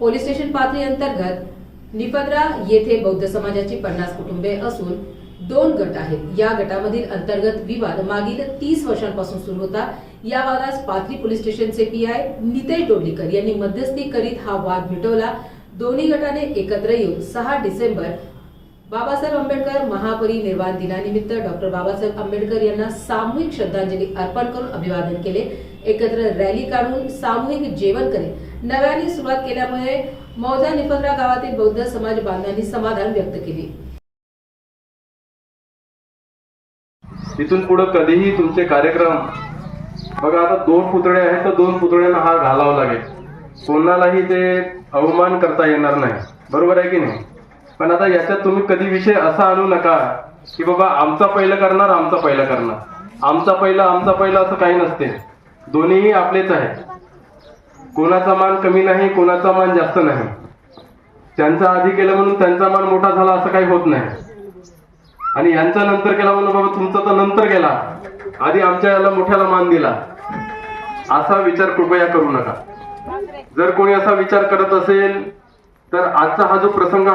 Police station Pathri अंतर्गत निपद्रा येथे बौद्ध समाजाची पन्नास कुटुंबे असून दोन गट आहेत. या गटामधील अंतर्गत विवाद मागील तीस वर्षांपासून सुरू होता. या वादास पाथरी पोलीस स्टेशनचे पीआय नितेश डोडलीकर यांनी मध्यस्थी करीत हा वाद मिटवला. दोन्ही गटाने एकत्र येऊन सहा डिसेंबर बाबासाहेब आंबेडकर महापरिनिर्वाण दिनानिमित्त डॉक्टर बाबासाहेब आंबेडकर यांना सामूहिक श्रद्धांजली अर्पण करून अभिवादन केले. एकत्र रॅली काढून सामूहिक जेवण करीत नव्याने सुरुवात केल्यामुळे मौजा निपंद्रा गावातील बौद्ध समाज बांधवांनी समाधान व्यक्त केले. तिथून पुढे कधीही तुमचे कार्यक्रम बघा आता दोन पुतळे आहेत तर दोन पुतळ्यांना हा घालावा लागेल. कोणालाही ते अवमान करता येणार नाही. बरोबर आहे की नाही? पण आता याच्यात तुम्ही कधी विषय असा आणू नका की बाबा आमचा पहिलं करणार आमचा पहिला करणार. आमचा पहिला आमचा पहिला असं काही नसते. दोन्हीही आपलेच आहेत कोणाचा मान कमी नाही कोणाचा मान जास्त नाही. त्यांचा आधी केलं म्हणून त्यांचा मान मोठा झाला असं काही होत नाही. आणि यांचा नंतर केला म्हणून बाबा तुमचा तर नंतर केला. आधी आमच्या याला मोठ्याला मान दिला. असा विचार कृपया करू नका. जर कोणी असा विचार करत असेल तर आजचा हा जो प्रसंग